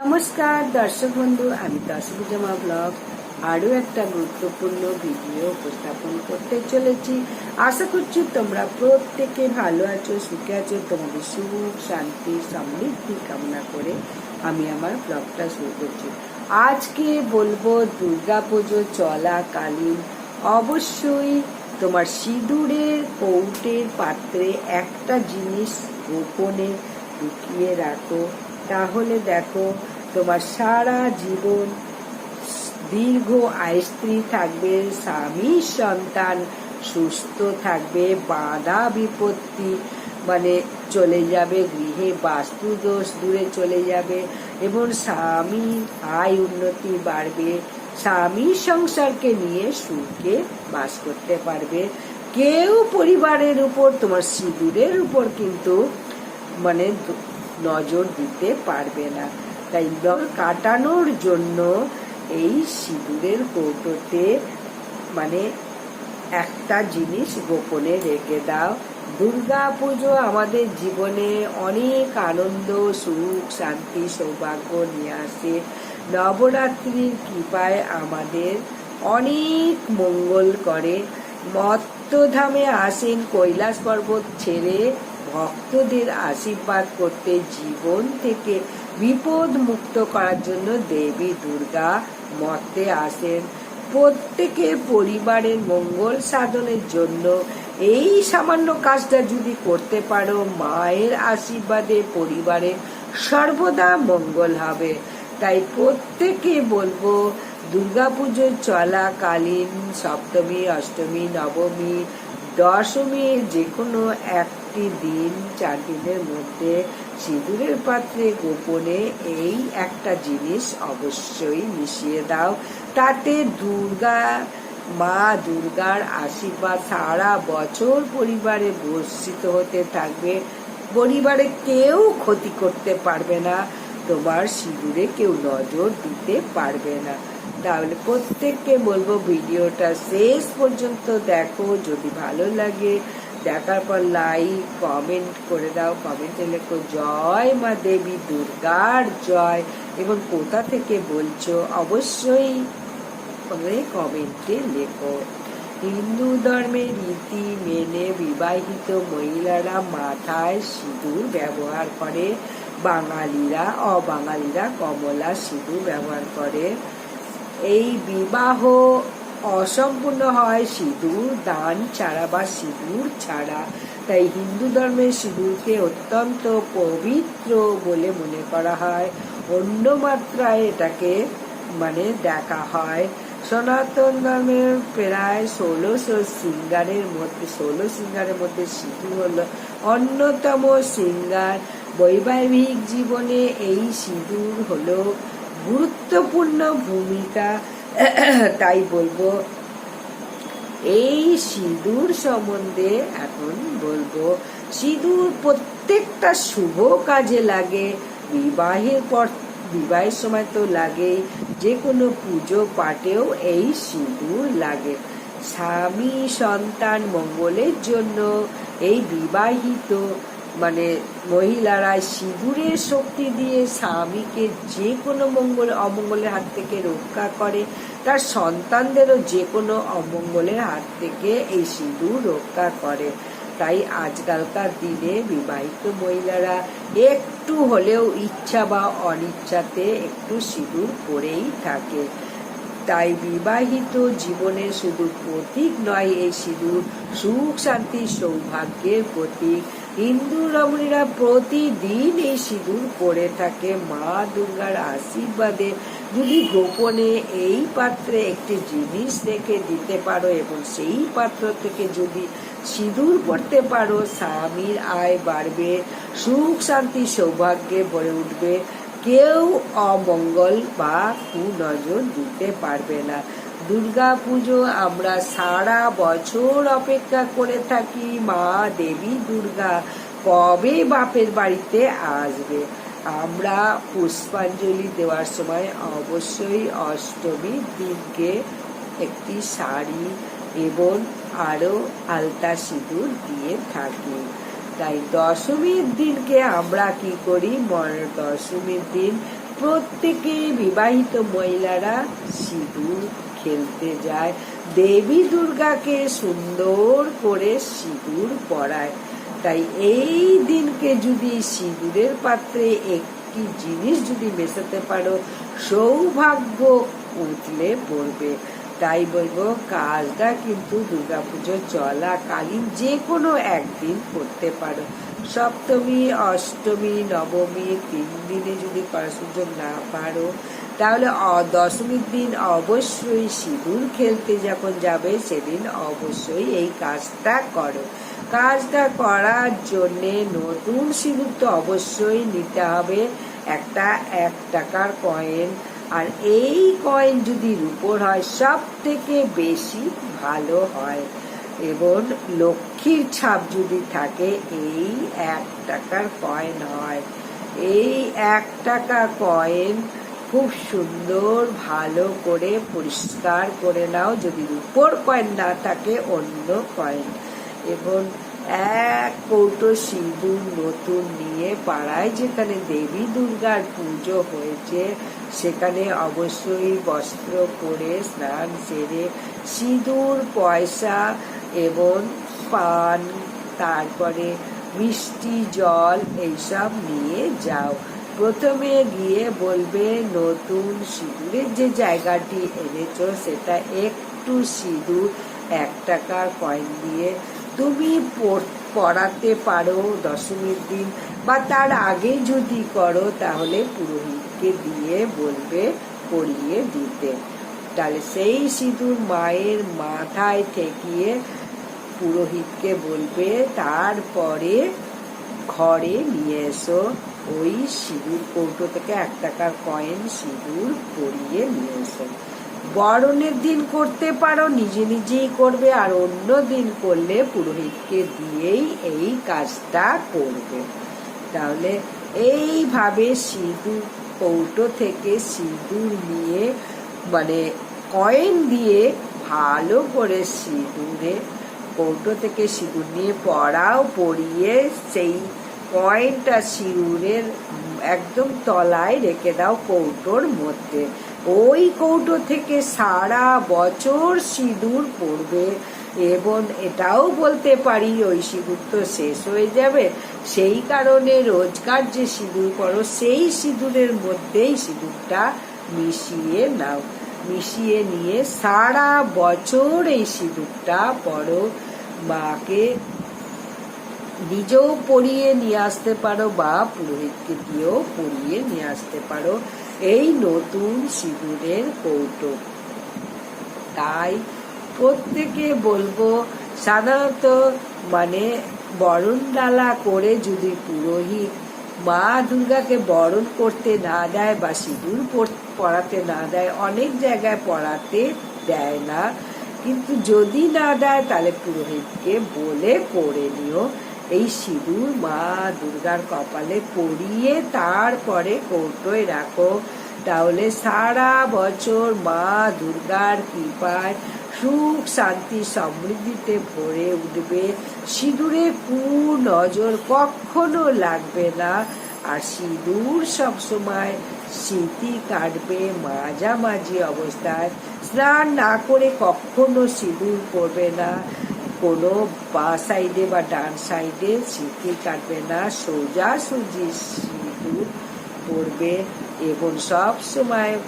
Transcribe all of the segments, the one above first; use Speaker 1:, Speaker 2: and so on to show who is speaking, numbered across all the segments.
Speaker 1: নমস্কার, দর্শক বন্ধু, আমি দশভুজমা ব্লগ। আরও একটা গুরুত্বপূর্ণ ভিডিও উপস্থাপন করতে চলেছি। আশা করছি তোমরা প্রত্যেকে ভালো আছো, সুখে আছো। তোমাদের সুখ, শান্তি, সমৃদ্ধি কামনা করে আমি আমার ব্লগটা শুরু করছি। আজকে বলব দুর্গা পুজো চলাকালীন অবশ্যই তোমার সিঁদুরের কৌটের পাত্রে একটা জিনিস গোপনে লুকিয়ে রাখো। তাহলে দেখো তোমার সারা জীবন দীর্ঘ আয়স্ত্রী থাকবে, স্বামী সন্তান সুস্থ থাকবে, বাধা বিপত্তি মানে চলে যাবে, গৃহে বাস্তু দোষ দূরে চলে যাবে এবং স্বামী আয় উন্নতি বাড়বে। স্বামী সংসারকে নিয়ে সুখে বাস করতে পারবে। কেউ পরিবারের উপর, তোমার সিঁদুরের উপর কিন্তু মানে নজর দিতে পারবে না। তাই কাটানোর জন্য এই সিঁদুরের কৌটোতে মানে একটা জিনিস গোপনে রেখে দাও। দুর্গা পুজো আমাদের জীবনে অনেক আনন্দ, সুখ, শান্তি, সৌভাগ্য নিয়ে আসে। নবরাত্রির কৃপায় আমাদের অনেক মঙ্গল করে। মত্তধামে আসেন কৈলাস পর্বত ছেড়ে ভক্তদের আশীর্বাদ করতে জীবন থেকে বিপদ মুক্ত করার জন্য দেবী দুর্গা মর্তে আসেন। প্রত্যেকের পরিবারের মঙ্গল সাধনের জন্য এই সামান্য কাজটা যদি করতে পারো, মায়ের আশীর্বাদে পরিবারে সর্বদা মঙ্গল হবে। তাই প্রত্যেকে বলব দুর্গাপুজো চলাকালীন সপ্তমী, অষ্টমী, নবমী, দশমী, যে কোনো একটি দিন চার দিনের মধ্যে সিঁদুরের পাত্রে গোপনে এই একটা জিনিস অবশ্যই মিশিয়ে দাও। তাতে দুর্গা, মা দুর্গার আশীর্বাদ সারা বছর পরিবারে বর্ষিত হতে থাকবে। পরিবারে কেউ ক্ষতি করতে পারবে না। তোমার সিঁদুরে কেউ নজর দিতে পারবে না। তাহলে প্রত্যেককে বলব, ভিডিওটা শেষ পর্যন্ত দেখো। যদি ভালো লাগে দেখার পর লাইক কমেন্ট করে দাও। কমেন্টে লেখো জয় মা দেবী, দুর্গার জয়। এবং কোথা থেকে বলছো? অবশ্যই কমেন্টে লেখো। হিন্দু ধর্মের রীতি মেনে বিবাহিত মহিলারা মাথায় সিঁদুর ব্যবহার করে। বাঙালিরা, অবাঙালিরা কমলা সিঁদুর ব্যবহার করে। এই বিবাহ অসম্পূর্ণ হয় সিঁদুর, দান ছাড়া বা সিঁদুর ছাড়া। তাই হিন্দু ধর্মের সিঁদুরকে অত্যন্ত পবিত্র বলে মনে করা হয়। অন্য মাত্রায় এটাকে মানে দেখা হয়। সনাতন ধর্মের প্রায় ষোলোশো সিঙ্গারের মধ্যে ষোলো সিঙ্গারের মধ্যে সিঁদুর হলো অন্যতম সিঙ্গার। বৈবাহিক জীবনে এই সিঁদুর হলো গুরুত্বপূর্ণ ভূমিকা। তাই বলব, এই সিঁদুর সম্বন্ধে এখন বলব, সিঁদুর প্রত্যেকটা শুভ কাজে লাগে, বিবাহের পর, বিবাহের সময় তো লাগেই, যে কোনো পুজো পাঠেও এই সিঁদুর লাগে। স্বামী সন্তান মঙ্গলের জন্য এই বিবাহিত মানে মহিলারা সিঁদুরের শক্তি দিয়ে স্বামীকে যে কোনো মঙ্গল, অমঙ্গলের হাত থেকে রক্ষা করে, তার সন্তানদেরও যে কোনো অমঙ্গলের হাত থেকে এই সিঁদুর রক্ষা করে। তাই আজকালকার দিনে বিবাহিত মহিলারা একটু হলেও ইচ্ছা বা অনিচ্ছাতে একটু সিঁদুর পরেই থাকে। তাই বিবাহিত জীবনে শুধু প্রতীক নয়, এই সিঁদুর সুখ, শান্তি, সৌভাগ্যের প্রতীক। হিন্দু রমণীরা প্রতিদিন এই সিঁদুর পরে থাকে। মা দুর্গার আশীর্বাদে যদি গোপনে এই পাত্রে একটি জিনিস রেখে দিতে পারো এবং সেই পাত্র থেকে যদি সিঁদুর পড়তে পারো, স্বামীর আয় বাড়বে, সুখ, শান্তি, সৌভাগ্যে ভরে উঠবে। কেউ অমঙ্গল বা কুনজর দিতে পারবে না। দুর্গা পুজো আমরা সারা বছর অপেক্ষা করে থাকি। মা দেবী দুর্গা কবে বাপের বাড়িতে আসবে? আমরা পুষ্পাঞ্জলি দেওয়ার সময় অবশ্যই অষ্টমীর দিনকে একটি শাড়ি এবং আরও আলতা সিঁদুর দিয়ে থাকি। তাই দশমীর দিনকে আমরা কি করি? দশমীর দিন প্রত্যেকে বিবাহিত মহিলারা সিঁদুর খেলতে যায়। দেবী দুর্গাকে সুন্দর করে সিঁদুর পরায়। তাই এই দিনকে যদি সিঁদুরের পাত্রে একটি জিনিস যদি মেশাতে পারো, সৌভাগ্য উঠলে পড়বে। তাই বলব, কাজটা কিন্তু দুর্গাপুজো চলাকালীন যে কোনো একদিন করতে পারো। সপ্তমী, অষ্টমী, নবমী তিন দিনে যদি করার সুযোগ না পারো, তাহলে দশমীর দিন অবশ্যই সিঁদুর খেলতে যখন যাবে, সেদিন অবশ্যই এই কাজটা করো। কাজটা করার জন্যে নতুন সিঁদুর তো অবশ্যই নিতে হবে, একটা এক টাকার কয়েন আর এই কয়েন যদি রূপোর হয় সব থেকে বেশি ভালো হয়। এবং লক্ষ্মীর ছাপ যদি থাকে, এই এক টাকার কয়েন হয়। এই এক টাকা কয়েন খুব সুন্দর, ভালো করে পরিষ্কার করে নাও। যদি রূপোর কয়েন না থাকে, অন্য কয়েন এবং এক কৌটো সিঁদুর নতুন নিয়ে পাড়ায়, যেখানে দেবী দুর্গার পুজো হয়েছে, সেখানে অবশ্যই বস্ত্র পরে স্নান সেরে সিঁদুর, পয়সা এবং পান, তারপরে মিষ্টি, জল এইসব নিয়ে যাও। প্রথমে গিয়ে বলবে, নতুন সিঁদুরের যে জায়গাটি এনেছো, সেটা একটু সিঁদুর, এক টাকার কয়েন দিয়ে তুমি পড়াতে পারো দশমীর দিন বা তার আগে যদি করো, তাহলে পুরোহিতকে দিয়ে বলবে পরিয়ে দিতে। তাহলে সেই সিঁদুর মায়ের মাথায় ঠেকিয়ে পুরোহিতকে বলবে, তারপরে ঘরে নিয়ে এসো। ওই সিঁদুর কৌটো থেকে এক টাকার কয়েন সিঁদুর পরিয়ে নিয়ে এসো। বরণের দিন করতে পারো, নিজে নিজেই করবে, আর অন্য দিন করলে পুরোহিতকে দিয়েই এই কাজটা করবে। তাহলে এইভাবে সিঁদুর কৌটো থেকে সিঁদুর নিয়ে মানে কয়েন দিয়ে ভালো করে সিঁদুরে কৌটো থেকে সিঁদুর নিয়ে পড়াও পরিয়ে সেই কয়েনটা সিঁদুরের একদম তলায় রেখে দাও কৌটোর মধ্যে। ওই কৌটো থেকে সারা বছর সিঁদুর পড়বে। এবং এটাও বলতে পারি, ওই সিঁদুর তো শেষ হয়ে যাবে। সেই কারণে রোজকার যে সিঁদুর করো সেই সিঁদুরের মধ্যেই সিঁদুরটা মিশিয়ে নাও। মিশিয়ে নিয়ে সারা বছর এই সিঁদুরটা পরো মাকে নিজেও পরিয়ে নিয়ে আসতে পারো বা পুরোহিতকে দিয়েও পরিয়ে নিয়ে আসতে পারো। এই নতুন সিঁদুরের কৌটো। তাই প্রত্যেকে বলব, সাধারণত মানে বরণ ডালা করে যদি পুরোহিত মা দুর্গাকে বরণ করতে না দেয় বা সিঁদুর পড়াতে না দেয়, অনেক জায়গায় পড়াতে দেয় না। কিন্তু যদি না দেয়, তাহলে পুরোহিতকে বলে করে নিও। এই সিঁদুর মা দুর্গার কপালে পরিয়ে তারপরে কৌটোয় রাখো। তাহলে সারা বছর মা দুর্গার কৃপায় সুখ, শান্তি, সমৃদ্ধিতে ভরে উঠবে। সিঁদুরে কু নজর কখনো লাগবে না। আর সিঁদুর সবসময় স্মৃতি কাটবে মাঝামাঝি অবস্থায়। স্নান না করে কখনো সিঁদুর পরবে না। কোনো বা সাইডে বা ডান সাইডে স্মৃতি কাটবে না। সোজা সুজি সিঁদুর পরবে এবং সব সময়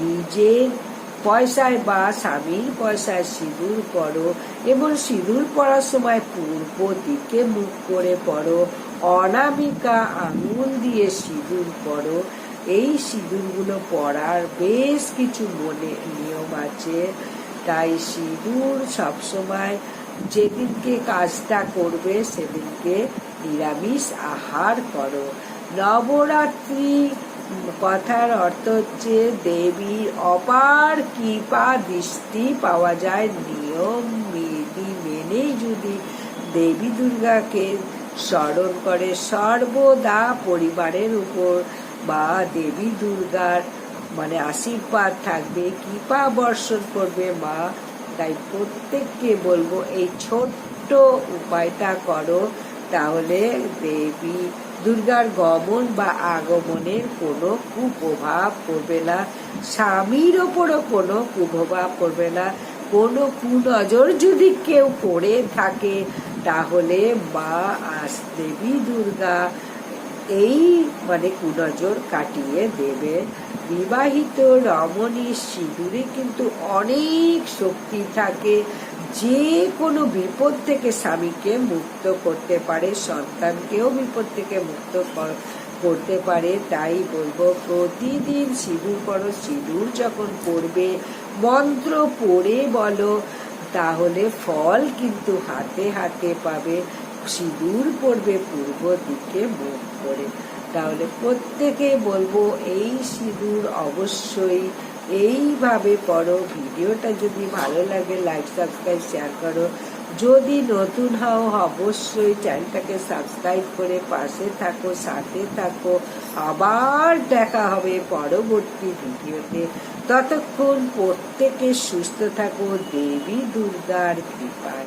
Speaker 1: নিজের পয়সায় বা স্বামীর পয়সায় সিঁদুর পরো এবং সিঁদুর পরার সময় পূর্ব দিকে মুখ করে পড়ো। অনামিকা আঙুল দিয়ে সিঁদুর পরো এই সিঁদুরগুলো পরার বেশ কিছু মনে নিয়ম আছে। তাই সিঁদুর সবসময় যেদিনকে কাজটা করবে সেদিনকে নিরামিষ আহার করো। নবরাত্রি কথার অর্থ হচ্ছে দেবীর অপার কৃপা দৃষ্টি পাওয়া যায়। নিয়ম বিধি মেনে যদি দেবী দুর্গাকে স্মরণ করে সর্বদা পরিবারের উপর বা দেবী দুর্গার মানে আশীর্বাদ থাকবে, কৃপা বর্ষণ করবে, মা। তাই প্রত্যেককে বলব, এই ছোট্ট উপায়টা করো, তাহলে দেবী দুর্গার গমন বা আগমনের কোনো কুপ্রভাব পড়বে না। স্বামীর ওপরও কোনো কুপ্রভাব পড়বে না। কোনো কুনজর যদি কেউ করে থাকে, তাহলে মা আস দেবী দুর্গা এই মানে কুনজর কাটিয়ে দেবে। বিবাহিত রমণীর সিঁদুরে কিন্তু অনেক শক্তি থাকে। যে কোনো বিপদ থেকে স্বামীকে মুক্ত করতে পারে, সন্তানকেও বিপদ থেকে মুক্ত করতে পারে, তাই বলব প্রতিদিন সিঁদুর করো সিঁদুর যখন পড়বে, মন্ত্র পড়ে বলো, তাহলে ফল কিন্তু হাতে হাতে পাবে, সিঁদুর পড়বে পূর্ব দিকে মুখ করে। তাহলে প্রত্যেকে বলব, এই সিঁদুর অবশ্যই এইভাবে পড়ো। ভিডিওটা যদি ভালো লাগে লাইক সাবস্ক্রাইব শেয়ার করো। যদি নতুন হও, অবশ্যই চ্যানেলটাকে সাবস্ক্রাইব করে পাশে থাকো, সাথে থাকো। আবার দেখা হবে পরবর্তী ভিডিওতে। ততক্ষণ প্রত্যেকে সুস্থ থাকো। দেবী দুর্গার কৃপায়।